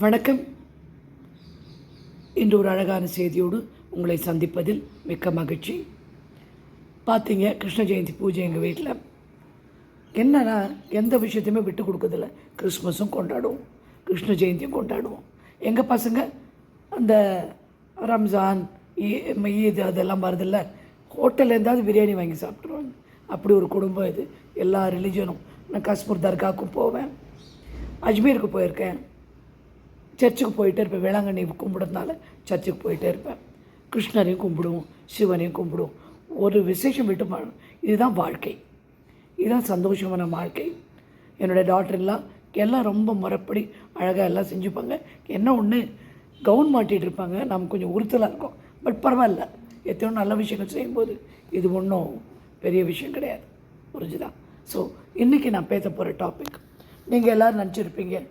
வணக்கம். இன்று ஒரு அழகான செய்தியோடு உங்களை சந்திப்பதில் மிக்க மகிழ்ச்சி. பார்த்தீங்க கிருஷ்ண ஜெயந்தி பூஜை எங்கள் வீட்டில் என்னன்னா எந்த விஷயத்தையுமே விட்டு கொடுக்கறதில்ல. கிறிஸ்மஸும் கொண்டாடுவோம். கிருஷ்ண ஜெயந்தியும் கொண்டாடுவோம். எங்கள் பசங்க அந்த ரம்ஜான் ஈ- ஈத் அதெல்லாம் வருதில்ல ஹோட்டலில் இருந்தாவது பிரியாணி வாங்கி சாப்பிட்ருவாங்க அப்படி ஒரு குடும்பம் இது. எல்லா ரிலிஜனும் நான் காஷ்மீர் தர்காவுக்கும் போவேன். அஜ்மீருக்கு போயிருக்கேன். சர்ச்சுக்கு போயிட்டே இருப்பேன். வேளாங்கண்ணி கும்பிடுறதுனால சர்ச்சுக்கு போயிட்டே இருப்பேன். கிருஷ்ணரையும் கும்பிடுவோம் சிவனையும் கும்பிடுவோம். ஒரு விசேஷம் விட்டு மா- இதுதான் வாழ்க்கை. இதுதான் சந்தோஷமான வாழ்க்கை. என்னுடைய டாக்டர்லாம் எல்லாம் ரொம்ப முறைப்படி அழகாக எல்லாம் செஞ்சுப்பாங்க. என்ன ஒன்று கவுன் மாட்டிகிட்டு இருப்பாங்க. நம்ம கொஞ்சம் உறுத்தலாக இருக்கும். பட் பரவாயில்ல. எத்தனையோ நல்ல விஷயங்கள் செய்யும்போது இது ஒன்றும் பெரிய விஷயம் கிடையாது. புரிஞ்சுதான் ஸோ இன்றைக்கி நான் பேச போகிற டாபிக் நீங்கள் எல்லோரும் நினச்சிருப்பீங்க.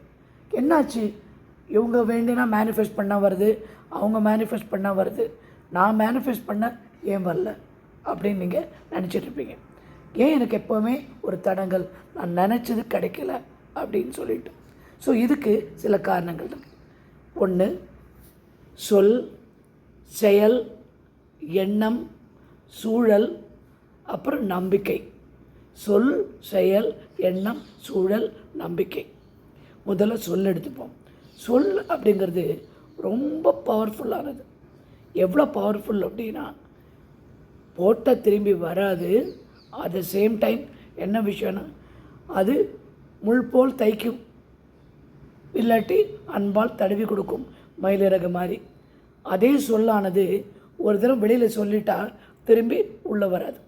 என்னாச்சு? இவங்க வேண்டினா மேனிஃபெஸ்ட் பண்ணால் வருது அவங்க மேனிஃபெஸ்ட் பண்ணால் வருது. நான் மேனிஃபெஸ்ட் பண்ண ஏன் வரல? அப்படின்னு நீங்கள் நினச்சிட்ருப்பீங்க ஏன் எனக்கு எப்போவுமே ஒரு தடங்கள்? நான் நினச்சது கிடைக்கல அப்படின்னு சொல்லிட்டு. ஸோ இதுக்கு சில காரணங்கள் இருக்குது ஒன்று சொல் செயல் எண்ணம் சூழல் அப்புறம் நம்பிக்கை. சொல் செயல் எண்ணம் சூழல் நம்பிக்கை. முதல்ல சொல் எடுத்துப்போம். சொல் அப்படிங்கிறது ரொம்ப பவர்ஃபுல்லானது எவ்வளோ பவர்ஃபுல் அப்படின்னா போட்டால் திரும்பி வராது. அட் த சேம் டைம் என்ன விஷயம்னா அது முள் போல் தைக்கும். இல்லாட்டி அன்பால் தடவி கொடுக்கும். மயிலிறகு மாதிரி. அதே சொல்லானது ஒரு தடவை வெளியில் சொல்லிட்டா திரும்பி உள்ளே வராது.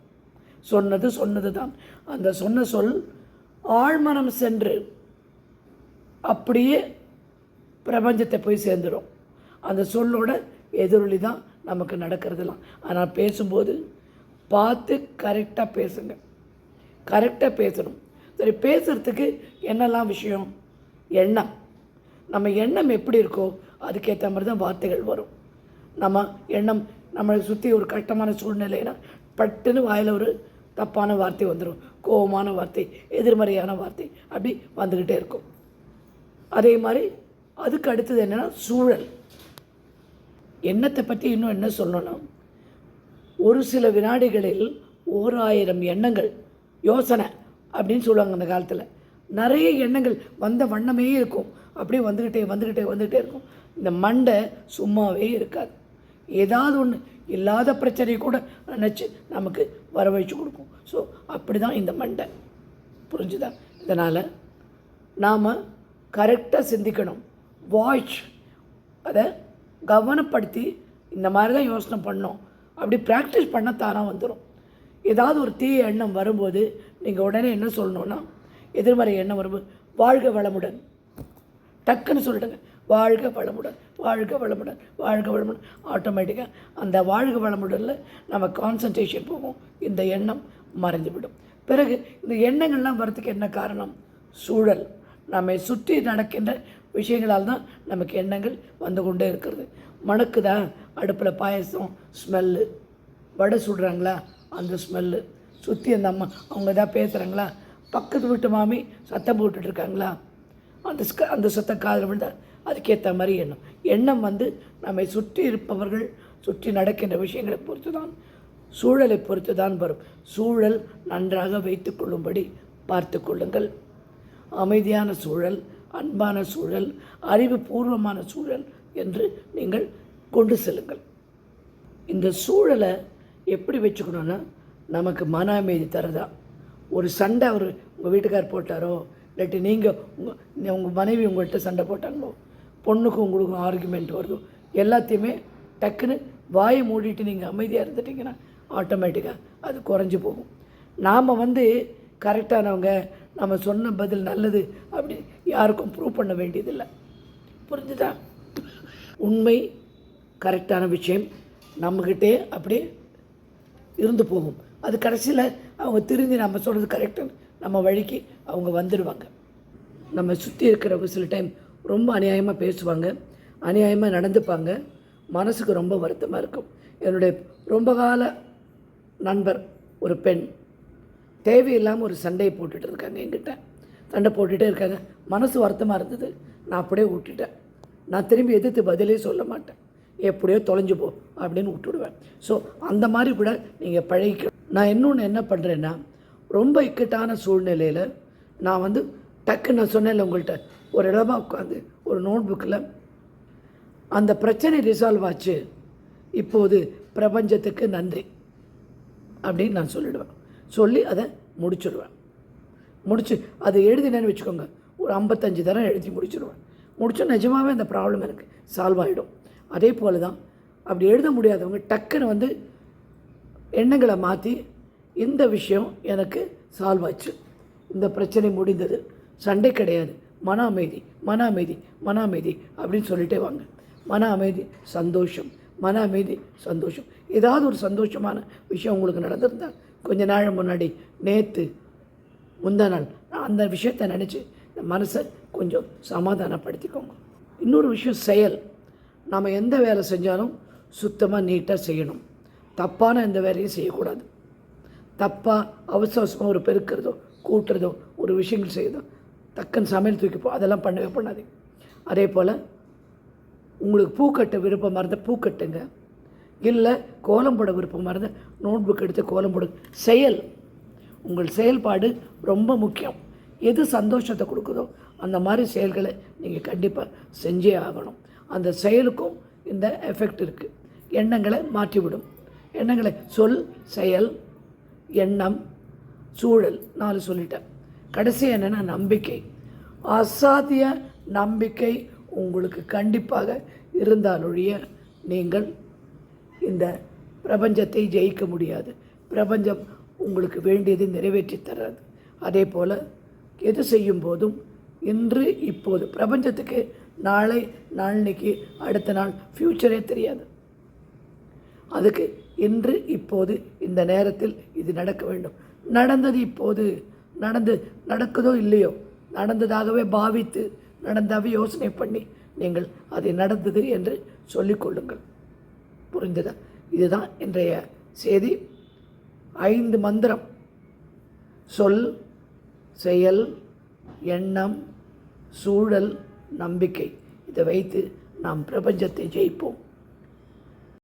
சொன்னது சொன்னது தான் அந்த சொன்ன சொல் ஆழ்மனம் சென்று அப்படியே பிரபஞ்சத்தை போய் சேர்ந்துடும் அந்த சொல்லோட எதிரொலி தான் நமக்கு நடக்கிறதுலாம் ஆனால் பேசும்போது பார்த்து கரெக்டாக பேசுங்க. கரெக்டாக பேசணும். சரி பேசுகிறதுக்கு என்னெல்லாம் விஷயம்? எண்ணம். நம்ம எண்ணம் எப்படி இருக்கோ அதுக்கேற்ற மாதிரி தான் வார்த்தைகள் வரும். நம்ம எண்ணம் நம்மளை சுற்றி ஒரு கஷ்டமான சூழ்நிலைனா பட்டுன்னு வாயில் ஒரு தப்பான வார்த்தை வந்துடும் கோபமான வார்த்தை எதிர்மறையான வார்த்தை அப்படி வந்துக்கிட்டே இருக்கும். அதே மாதிரி அதுக்கு அடுத்தது என்னென்னா சூழல். எண்ணத்தை பற்றி இன்னும் என்ன சொல்லணும்னா ஒரு சில வினாடிகளில் ஓர் ஆயிரம் எண்ணங்கள் யோசனை அப்படின்னு சொல்லுவாங்க அந்த காலத்தில். நிறைய எண்ணங்கள் வந்த வண்ணமே இருக்கும். அப்படியே வந்துக்கிட்டே வந்துக்கிட்டே வந்துக்கிட்டே இருக்கும். இந்த மண்டை சும்மாவே இருக்காது. ஏதாவது ஒன்று இல்லாத பிரச்சனையை கூட நினச்சி நமக்கு வரவழைச்சு கொடுக்கும். ஸோ அப்படி தான் இந்த மண்டை. புரிஞ்சுதா? இதனால் நாம் கரெக்டாக சிந்திக்கணும். வாட்ச் அதை கவனப்படுத்தி இந்த மாதிரி தான் யோசனை பண்ணோம் அப்படி ப்ராக்டிஸ் பண்ண தானாக வந்துடும் ஏதாவது ஒரு தீய எண்ணம் வரும்போது நீங்கள் உடனே என்ன சொல்லணும்னா எதிர்மறை எண்ணம் வரும்போது வாழ்க வளமுடன். டக்குன்னு சொல்லிடுங்க. வாழ்க வளமுடன் வாழ்க வளமுடன் வாழ்க வளமுடன். ஆட்டோமேட்டிக்காக அந்த வாழ்க வளமுடனில் நம்ம கான்சன்ட்ரேஷன் போகும். இந்த எண்ணம் மறைந்துவிடும். பிறகு இந்த எண்ணங்கள்லாம் வரத்துக்கு என்ன காரணம்? சூழல். நம்மை சுற்றி நடக்கின்ற விஷயங்களால் தான் நமக்கு எண்ணங்கள் வந்து கொண்டே இருக்கிறது. மணக்குதா? அடுப்பில் பாயசம் ஸ்மெல்லு வடை சுடுறாங்களா? அந்த ஸ்மெல்லு சுற்றி அந்த அம்மா அவங்க எதாவது பேசுகிறாங்களா பக்கத்து வீட்டு மாமி சத்தம் போட்டுட்டு இருக்காங்களா? அந்த ஸ்க அந்த சத்தம் காதில் விழுந்தால் அதுக்கேற்ற மாதிரி எண்ணம். எண்ணம் வந்து நம்மை சுற்றி இருப்பவர்கள் சுற்றி நடக்கின்ற விஷயங்களை பொறுத்து தான் சூழலை பொறுத்து தான் வரும். சூழல் நன்றாக வைத்து கொள்ளும்படி பார்த்து கொள்ளுங்கள். அமைதியான சூழல் அன்பான சூழல் அறிவுபூர்வமான சூழல் என்று நீங்கள் கொண்டு செல்லுங்கள். இந்த சூழலை எப்படி வச்சுக்கணுன்னா நமக்கு மன அமைதி தரதா. ஒரு சண்டை அவர் உங்கள் வீட்டுக்கார் போட்டாரோ இல்லாட்டி நீங்கள் உங்கள் உங்கள் மனைவி உங்கள்கிட்ட சண்டை போட்டாங்களோ பொண்ணுக்கும் உங்களுக்கும் ஆர்குமெண்ட் வருதோ எல்லாத்தையுமே டக்குன்னு வாயை மூடிட்டு நீங்கள் அமைதியாக இருந்துட்டிங்கன்னா ஆட்டோமேட்டிக்காக அது குறைஞ்சி போகும். நாம் வந்து கரெக்டானவங்க நம்ம சொன்ன பதில் நல்லது அப்படி யாருக்கும் ப்ரூவ் பண்ண வேண்டியதில்லை. புரிஞ்சுதா? உண்மை கரெக்டான விஷயம். நம்மக்கிட்டே அப்படியே இருந்து போகும். அது கடைசியில் அவங்க திரும்பி நம்ம சொல்கிறது கரெக்டுன்னு நம்ம வழிக்கு அவங்க வந்துடுவாங்க நம்ம சுற்றி இருக்கிறவங்க சில டைம் ரொம்ப அநியாயமாக பேசுவாங்க. அநியாயமாக நடந்துப்பாங்க. மனசுக்கு ரொம்ப வருத்தமாக இருக்கும். என்னுடைய ரொம்ப கால நண்பர் ஒரு பெண். தேவையில்லாமல் ஒரு சண்டையை போட்டுட்டு இருக்காங்க என்கிட்ட. சண்டை போட்டுகிட்டே இருக்காங்க. மனசு வருத்தமாக இருந்தது. நான் அப்படியே விட்டுட்டேன். நான் திரும்பி எதிர்த்து பதிலே சொல்ல மாட்டேன். எப்படியோ தொலைஞ்சு போ அப்படின்னு விட்டுடுவேன். ஸோ அந்த மாதிரி கூட நீங்கள் பழகிக்க நான் இன்னொன்று என்ன பண்ணுறேன்னா ரொம்ப இக்கட்டான சூழ்நிலையில் நான் வந்து டக்கு நான் சொன்னேன்ல உங்கள்கிட்ட ஒரு இடமா உட்காந்து ஒரு நோட் புக்கில் அந்த பிரச்சனை ரிசால்வ் ஆச்சு. இப்போது பிரபஞ்சத்துக்கு நன்றி அப்படின்னு நான் சொல்லிடுவேன். சொல்லி அதை முடிச்சுடுவேன். முடிச்சு அதை எழுதினேன்னு வச்சுக்கோங்க. ஒரு ஐம்பத்தஞ்சு தரம் எழுதி முடிச்சிடுவேன் முடிச்சா நிஜமாகவே அந்த ப்ராப்ளம் எனக்கு சால்வ் ஆகிடும் அதே போல் தான் அப்படி எழுத முடியாதவங்க டக்குன்னு வந்து எண்ணங்களை மாற்றி இந்த விஷயம் எனக்கு சால்வ் ஆச்சு. இந்த பிரச்சனை முடிந்தது. சண்டை கிடையாது. மன அமைதி மன அமைதி மன அமைதி அப்படின்னு சொல்லிட்டே வாங்க. மன அமைதி சந்தோஷம். மன அமைதி சந்தோஷம். ஏதாவது ஒரு சந்தோஷமான விஷயம் உங்களுக்கு நடந்திருந்தால் கொஞ்ச நாள் முன்னாடி நேற்று முந்தா நாள். அந்த விஷயத்தை நினச்சி இந்த மனசை கொஞ்சம் சமாதானப்படுத்திக்கோங்க. இன்னொரு விஷயம் செயல். நாம் எந்த வேலை செஞ்சாலும் சுத்தமாக நீட்டாக செய்யணும். தப்பான எந்த வேலையும் செய்யக்கூடாது. தப்பாக அவசர அவசரமாக ஒரு பெருக்கிறதோ கூட்டுறதோ ஒரு விஷயங்கள் செய்யறதோ டக்குன்னு சமையல் தூக்கிப்போம் அதெல்லாம் பண்ணவே பண்ணாதீங்க. அதே போல் உங்களுக்கு பூக்கட்ட விருப்பமாக இருந்தால் பூக்கட்டுங்க இல்லை கோலம் போட விருப்பமாக இருந்தால் நோட் புக் எடுத்து கோலம் போடுங்க. செயல். உங்கள் செயல்பாடு ரொம்ப முக்கியம். எது சந்தோஷத்தை கொடுக்குதோ அந்த மாதிரி செயல்களை நீங்கள் கண்டிப்பாக செஞ்சே ஆகணும். அந்த செயலுக்கும் இந்த எஃபெக்ட் இருக்குது எண்ணங்களை மாற்றிவிடும். எண்ணங்களை சொல் செயல் எண்ணம் சூழல் நாலு சொல்லிட்டேன். கடைசி என்னென்னா நம்பிக்கை. அசாத்திய நம்பிக்கை உங்களுக்கு கண்டிப்பாக இருந்தாலொழிய நீங்கள் இந்த பிரபஞ்சத்தை ஜெயிக்க முடியாது. பிரபஞ்சம் உங்களுக்கு வேண்டியதை நிறைவேற்றி தராது அதே போல் எது செய்யும் போதும் இன்று இப்போது பிரபஞ்சத்துக்கு நாளை நாளைக்கு அடுத்த நாள் ஃப்யூச்சரே தெரியாது. அதுக்கு இன்று இப்போது இந்த நேரத்தில் இது நடக்க வேண்டும். நடந்தது இப்போது நடந்து நடக்குதோ இல்லையோ நடந்ததாகவே பாவித்து நடந்தாவே யோசனை பண்ணி நீங்கள் அதை நடந்தது என்று சொல்லிக்கொள்ளுங்கள் புரிந்ததா? இதுதான் இன்றைய செய்தி. ஐந்து மந்திரம். சொல் செயல் எண்ணம் சூழல் நம்பிக்கை. இதை வைத்து நாம் பிரபஞ்சத்தை ஜெயிப்போம்.